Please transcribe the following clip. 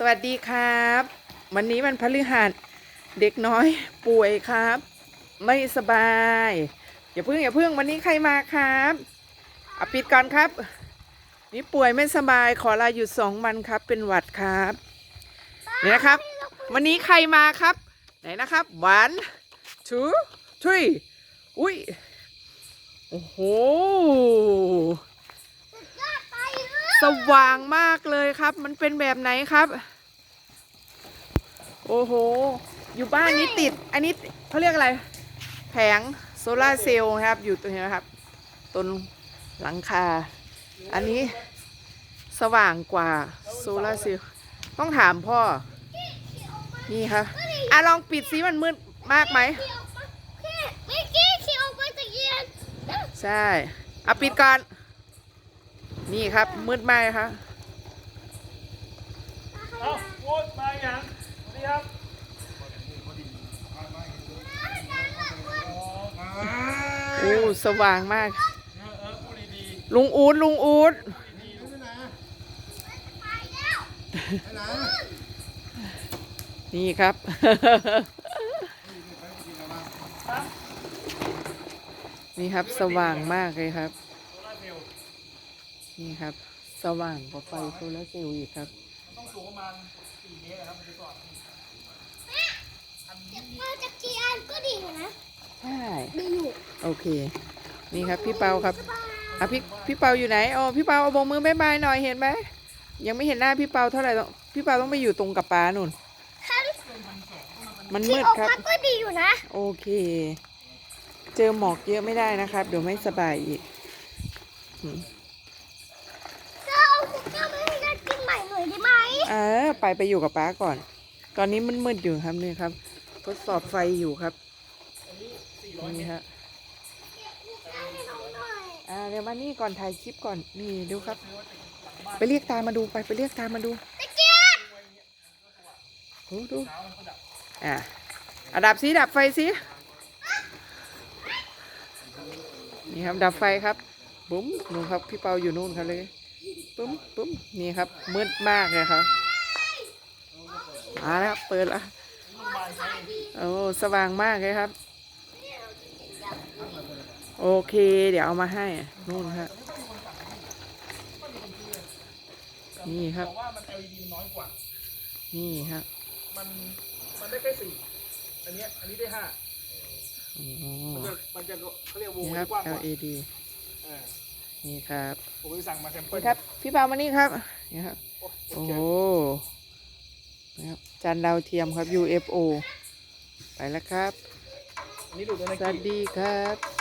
สวัสดีครับ วันนี้มันพฤหัสเด็กน้อยป่วยครับ ไม่สบาย อย่าเพิ่งอย่าเพิ่งวันนี้ใครมาครับอปิดก่อนครับ นี่ป่วยไม่สบายขอลาหยุดสองวันครับ เป็นหวัดครับนี่นะครับ วันนี้ใครมาครับ ไหนนะครับ one two three อุ้ยโอ้โห สว่างมากเลยครับ มันเป็นแบบไหนครับ โอ้โห อยู่บ้านนี้ติด อันนี้เขาเรียกอะไร แผงโซลาร์เซลล์นะครับ อยู่ตรงนี้นะครับต้นหลังคา อันนี้สว่างกว่าโซลาร์เซลล์ต้องถามพ่อ นี่ครับอะลองปิดซิมันมืดมากไหมเมื่อกี้ขี่ออกมาตะเกียงใช่ เอาปิดก่อน นี่ครับ มืดมากเลยครับเอาพูดมาอย่างสวัสดีครับอ๋อโอ้สว่างมากเออเออพูดดีลุงอูดลุงอูดนี่ครับ นี่ครับสว่างมากเลยครับ ๆโซลาร์เซลล์ นี่ครับ สว่างกว่าไฟโซลาร์เซลล์อีกครับ ต้องสูงประมาณ4เมตรนะครับมันจะสว่างมาตะกียงก็ดีนะใช่ดีอยู่โอเค นี่ครับพี่เปาครับอะพี่พี่เปาอยู่ไหนอ๋อพี่เปาเอาบกมือบายบายหน่อยเห็นไหมยังไม่เห็นหน้าพี่เปาเท่าไหร่ต้องพี่เปาต้องไปอยู่ตรงกับป้านุ่นมันมืดออกครับก็ดีอยู่นะ โอเค เจอหมอกเยอะไม่ได้นะครับ เดี๋ยวไม่สบายอีกอืม จะเอาคุกกี้มาให้กันกินใหม่หน่อยได้ไหม เออ ไปไปอยู่กับป้าก่อน ตอนนี้มันมืดอยู่ครับนี่ครับ ทดสอบไฟอยู่ครับ นี่ฮะคุกกี้ให้น้องหน่อยอ่าเดี๋ยวมานี่ก่อนถ่ายคลิปก่อน นี่ดูครับ ไปเรียกตามาดูไปไปเรียกตามาดูตะเกียงดูดูอะอะดับสิดับไฟสินี่ครับดับไฟครับบุ้มนู่นครับพี่เปาอยู่นู่นครับเลย ปุ้มปุ้มนี่ครับมืดมากเลยครับมาแล้วครับเปิดแล้วโอ้สว่างมากเลยครับ โอเค เดี๋ยวเอามาให้นู่นครับนี่ครับบอกว่ามัน LED มันน้อยกว่า นี่ครับมันมันได้แค่สี่อันเนี้ยอันนี้ได้ห้าโอ้มันจะมันจะเขาเรียกวงนี่มันครับจะกว้างกว่า LED เออ นี่ครับผมไปสั่งมาแซมเปิลนี่ครับ พี่เปามานี่ครับนี่ครับ โอ้โอ้โหโหนะครับจานดาวเทียมครับ UFO ไปแล้วครับ อันนี้ดูดในสวัสกีดีครับ